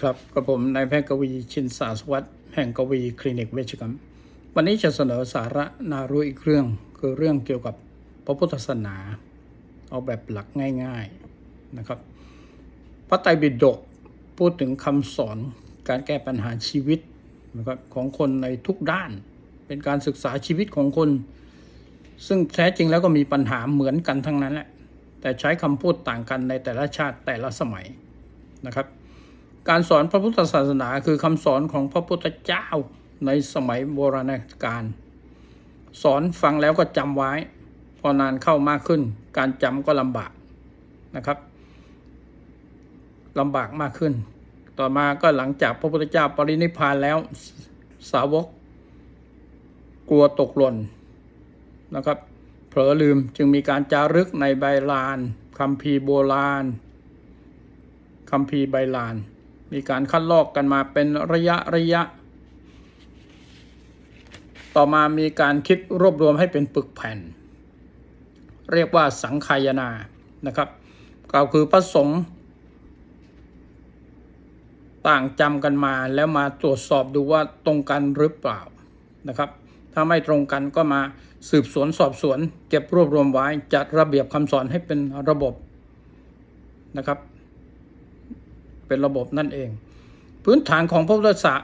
ครับกับผมนายแพทย์กวีชินสาสวัสดิ์แห่งกวีคลินิกเวชกรรม วันนี้จะเสนอสาระนารู้อีกเรื่องคือเรื่องเกี่ยวกับพระพุทธศาสนา เอาแบบหลักง่าย ๆนะครับ พระไตรปิฎกพูดถึงคำสอนการแก้ปัญหาชีวิตนะครับของคนในทุกด้าน เป็นการศึกษาชีวิตของคน ซึ่งแท้จริงแล้วก็มีปัญหาเหมือนกันทั้งนั้นแหละแต่ใช้คำพูดต่างกันในแต่ละชาติแต่ละสมัยนะครับ การสอนพระพุทธศาสนาคือคำสอนของพระพุทธเจ้าในสมัยโบราณกาลสอนฟังแล้วก็จำไว้ พอนานเข้ามากขึ้น การจำก็ลำบากนะครับลำบากมากขึ้น ต่อมาก็หลังจากพระพุทธเจ้าปรินิพานแล้วสาวก กลัวตกหล่นนะครับเผลอลืมจึงมีการจารึกในใบลานคำพีโบราณคำพีร์ใบลาน มีการคัดลอกกันมาเป็นระยะระยะ ต่อมามีการคิดรวบรวมให้เป็นปึกแผ่น เรียกว่าสังขายนานะครับกล่าวคือพระสงฆ์ต่างจำกันมาแล้วมาตรวจสอบดูว่าตรงกันหรือเปล่านะครับถ้าไม่ตรงกันก็มาสืบสวนสอบสวน เก็บรวบรวมไว้จัดระเบียบคำสอนให้เป็นระบบนะครับ เป็นระบบนั่นเอง พื้นฐานของพระพุทธศาส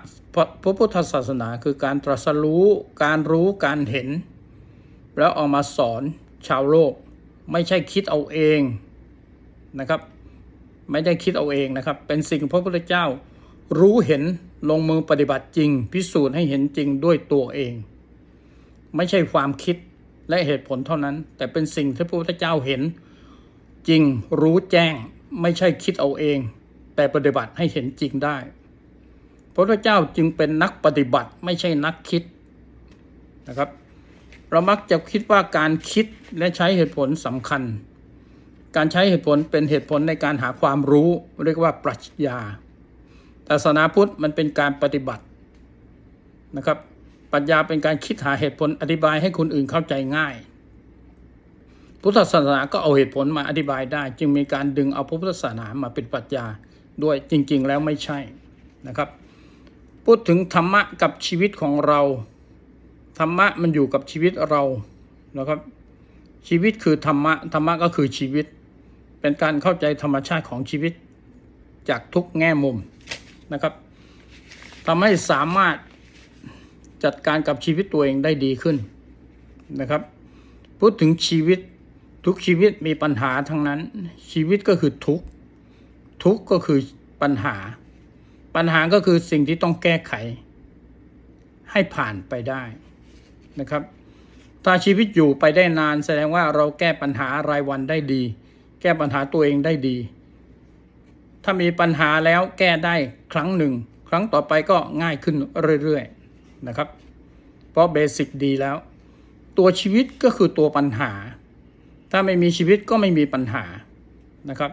พระพุทธศาสนาคือการตรัสรู้การรู้การเห็น แล้วเอามาสอนชาวโลก ไม่ใช่คิดเอาเองนะครับ ไม่ได้คิดเอาเองนะครับ เป็นสิ่งพระพุทธเจ้ารู้เห็นลงมือปฏิบัติจริง พิสูจน์ให้เห็นจริงด้วยตัวเอง ไม่ใช่ความคิดและเหตุผลเท่านั้น แต่เป็นสิ่งที่พระพุทธเจ้าเห็น จริงรู้แจ้งไม่ใช่คิดเอาเอง แต่ปฏิบัติให้เห็นจริงได้พระพุทธเจ้าจึงเป็นนักปฏิบัติไม่ใช่นักคิดนะครับ เรามักจะคิดว่าการคิดและใช้เหตุผลสำคัญ การใช้เหตุผลเป็นเหตุผลในการหาความรู้เรียกว่าปรัชญาแต่ศาสนาพุทธมันเป็นการปฏิบัตินะครับปรัชญาเป็นการคิดหาเหตุผลอธิบายให้คนอื่นเข้าใจง่าย พุทธศาสนาก็เอาเหตุผลมาอธิบายได้ จึงมีการดึงเอาพระพุทธศาสนามาเป็นปรัชญา ด้วยจริงๆแล้วไม่ใช่นะครับ พูดถึงธรรมะกับชีวิตของเรา ธรรมะมันอยู่กับชีวิตเรานะครับ ชีวิตคือธรรมะธรรมะก็คือชีวิต เป็นการเข้าใจธรรมชาติของชีวิตจากทุกแง่มุมนะครับทำให้สามารถจัดการกับชีวิตตัวเองได้ดีขึ้นนะครับ พูดถึงชีวิตทุกชีวิตมีปัญหาทั้งนั้น ชีวิตก็คือทุกข์ ทุกข์ก็คือปัญหา ปัญหาก็คือสิ่งที่ต้องแก้ไข ให้ผ่านไปได้นะครับ ถ้าชีวิตอยู่ไปได้นานแสดงว่าเราแก้ปัญหารายวันได้ดี แก้ปัญหาตัวเองได้ดี ถ้ามีปัญหาแล้วแก้ได้ครั้งหนึ่ง ครั้งต่อไปก็ง่ายขึ้นเรื่อยๆนะครับ เพราะเบสิกดีแล้ว ตัวชีวิตก็คือตัวปัญหา ถ้าไม่มีชีวิตก็ไม่มีปัญหานะครับ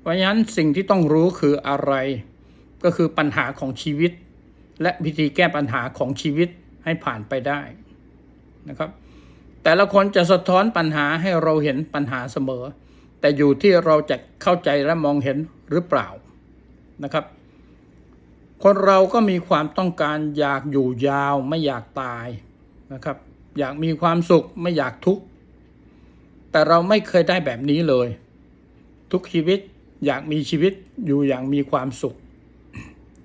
เพราะฉะนั้นสิ่งที่ต้องรู้คืออะไร ก็คือปัญหาของชีวิต และวิธีแก้ปัญหาของชีวิตให้ผ่านไปได้นะครับ แต่ละคนจะสะท้อนปัญหาให้เราเห็นปัญหาเสมอ แต่อยู่ที่เราจะเข้าใจและมองเห็นหรือเปล่านะครับ คนเราก็มีความต้องการอยากอยู่ยาวไม่อยากตายนะครับ อยากมีความสุขไม่อยากทุกข์แต่เราไม่เคยได้แบบนี้เลย ทุกชีวิต อยากมีชีวิตอยู่อย่างมีความสุข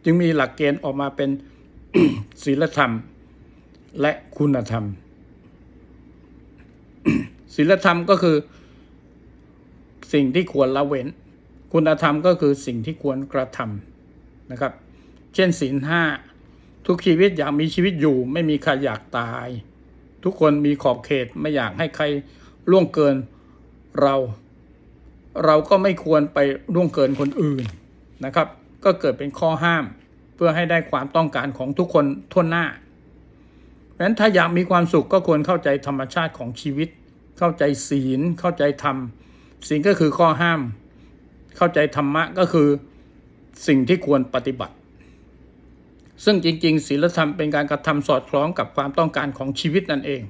จึงมีหลักเกณฑ์ออกมาเป็นศีลธรรม และคุณธรรมศีลธรรมก็คือสิ่งที่ควรละเว้น คุณธรรมก็คือสิ่งที่ควรกระทำนะครับ เช่นศีลห้าทุกชีวิตอยากมีชีวิตอยู่ไม่มีใครอยากตาย ทุกคนมีขอบเขตไม่อยากให้ใครล่วงเกินเรา เราก็ไม่ควรไปล่วงเกินคนอื่นนะครับ ก็เกิดเป็นข้อห้าม เพื่อให้ได้ความต้องการของทุกคนทั่วหน้าเพราะฉะนั้นถ้าอยากมีความสุขก็ควรเข้าใจธรรมชาติของชีวิต เข้าใจศีล เข้าใจธรรม ศีลก็คือข้อห้าม เข้าใจธรรมะก็คือสิ่งที่ควรปฏิบัติ ซึ่งจริง ๆ ศีลธรรมเป็นการกระทำสอดคล้องกับความต้องการของชีวิตนั่นเอง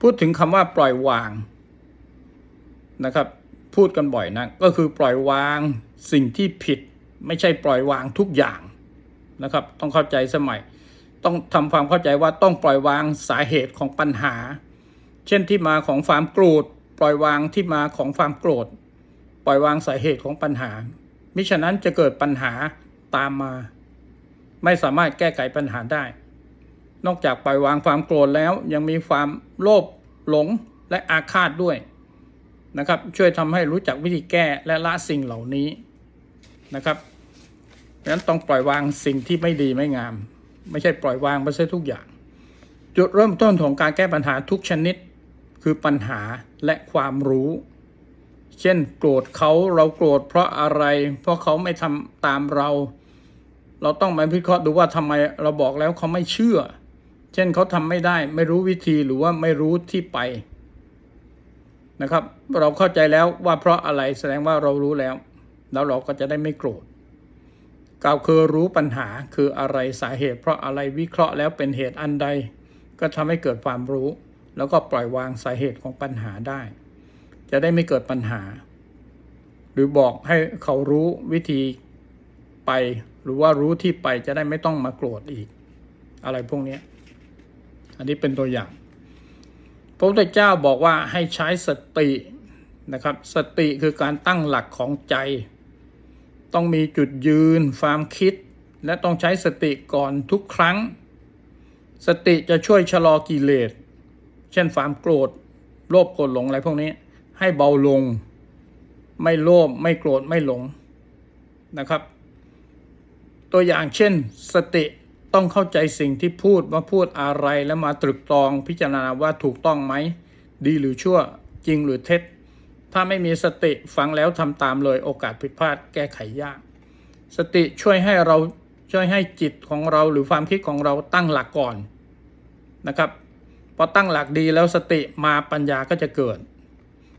พูดถึงคำว่าปล่อยวาง นะครับ พูดกันบ่อยนะก็คือปล่อยวางสิ่งที่ผิด ไม่ใช่ปล่อยวางทุกอย่างนะครับ ต้องเข้าใจสมัย ต้องทำความเข้าใจว่าต้องปล่อยวางสาเหตุของปัญหา เช่นที่มาของความโกรธปล่อยวางที่มาของความโกรธ ปล่อยวางสาเหตุของปัญหา มิฉะนั้นจะเกิดปัญหาตามมา ไม่สามารถแก้ไขปัญหาได้ นอกจากปล่อยวางความโกรธแล้วยังมีความโลภหลงและอาฆาตด้วย นะครับ ช่วยทำให้รู้จักวิธีแก้และละสิ่งเหล่านี้นะครับเพราะฉะนั้นต้องปล่อยวางสิ่งที่ไม่ดีไม่งาม ไม่ใช่ปล่อยวางไปซะทุกอย่าง จุดเริ่มต้นของการแก้ปัญหาทุกชนิดคือปัญหาและความรู้ เช่น โกรธเขาเราโกรธเพราะอะไร เพราะเขาไม่ทำตามเรา เราต้องมาพิเคราะห์ดูว่าทำไมเราบอกแล้วเขาไม่เชื่อ เช่นเขาทำไม่ได้ ไม่รู้วิธีหรือว่าไม่รู้ที่ไป นะครับ เราเข้าใจแล้วว่าเพราะอะไรแสดงว่าเรารู้แล้ว แล้วเราก็จะได้ไม่โกรธกล่าวคือรู้ปัญหาคืออะไรสาเหตุ เพราะอะไรวิเคราะห์แล้วเป็นเหตุอันใด ก็ทำให้เกิดความรู้ แล้วก็ปล่อยวางสาเหตุของปัญหาได้ จะได้ไม่เกิดปัญหา หรือบอกให้เขารู้วิธีไป หรือว่ารู้ที่ไปจะได้ไม่ต้องมาโกรธอีก อะไรพวกนี้อันนี้เป็นตัวอย่าง พระพุทธเจ้าบอกว่าให้ใช้สตินะครับ สติคือการตั้งหลักของใจ ต้องมีจุดยืนความคิด และต้องใช้สติก่อนทุกครั้ง สติจะช่วยชะลอกิเลส เช่นความโกรธ โลภโกรธหลงอะไรพวกนี้ ให้เบาลง ไม่โลภไม่โกรธไม่หลงนะครับ ตัวอย่างเช่นสติ ต้องเข้าใจสิ่งที่พูดว่าพูดอะไรแล้วมาตรึกตรองพิจารณาว่าถูกต้องไหม ดีหรือชั่วจริงหรือเท็จ ถ้าไม่มีสติฟังแล้วทำตามเลยโอกาสผิดพลาดแก้ไขยาก สติช่วยให้เราช่วยให้จิตของเราหรือความคิดของเราตั้งหลักก่อนนะครับพอตั้งหลักดีแล้วสติมาปัญญาก็จะเกิด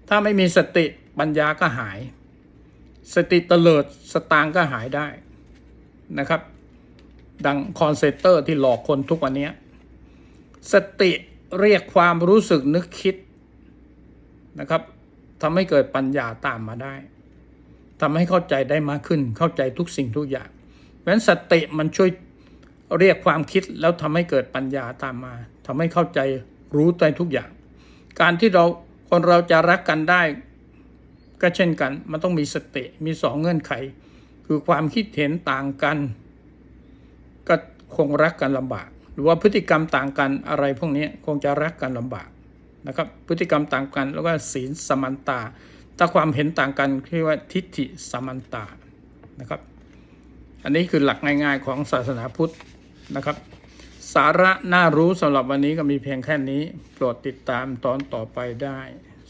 ถ้าไม่มีสติปัญญาก็หาย สติเตลิดสตางก็หายได้นะครับ ดังคอนเซนเตอร์ที่หลอกคนทุกวันนี้สติเรียกความรู้สึกนึกคิดนะครับทำให้เกิดปัญญาตามมาได้ทำให้เข้าใจได้มากขึ้น เข้าใจทุกสิ่งทุกอย่างเพราะฉะนั้นสติมันช่วยเรียกความคิดแล้วทำให้เกิดปัญญาตามมาทำให้เข้าใจรู้ใจทุกอย่าง การที่เราคนเราจะรักกันได้ ก็เช่นกัน มันต้องมีสติมีสองเงื่อนไข คือความคิดเห็นต่างกัน คงรักกันลำบาก หรือว่าพฤติกรรมต่างกันอะไรพวกนี้คงจะรักกันลำบากนะครับ พฤติกรรมต่างกันแล้วก็ศีลสมันตา ถ้าความเห็นต่างกันเรียกว่าทิฏฐิสมันตานะครับ อันนี้คือหลักง่ายๆของศาสนาพุทธนะครับ สาระน่ารู้สำหรับวันนี้ก็มีเพียงแค่นี้ โปรดติดตามตอนต่อไปได้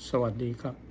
สวัสดีครับ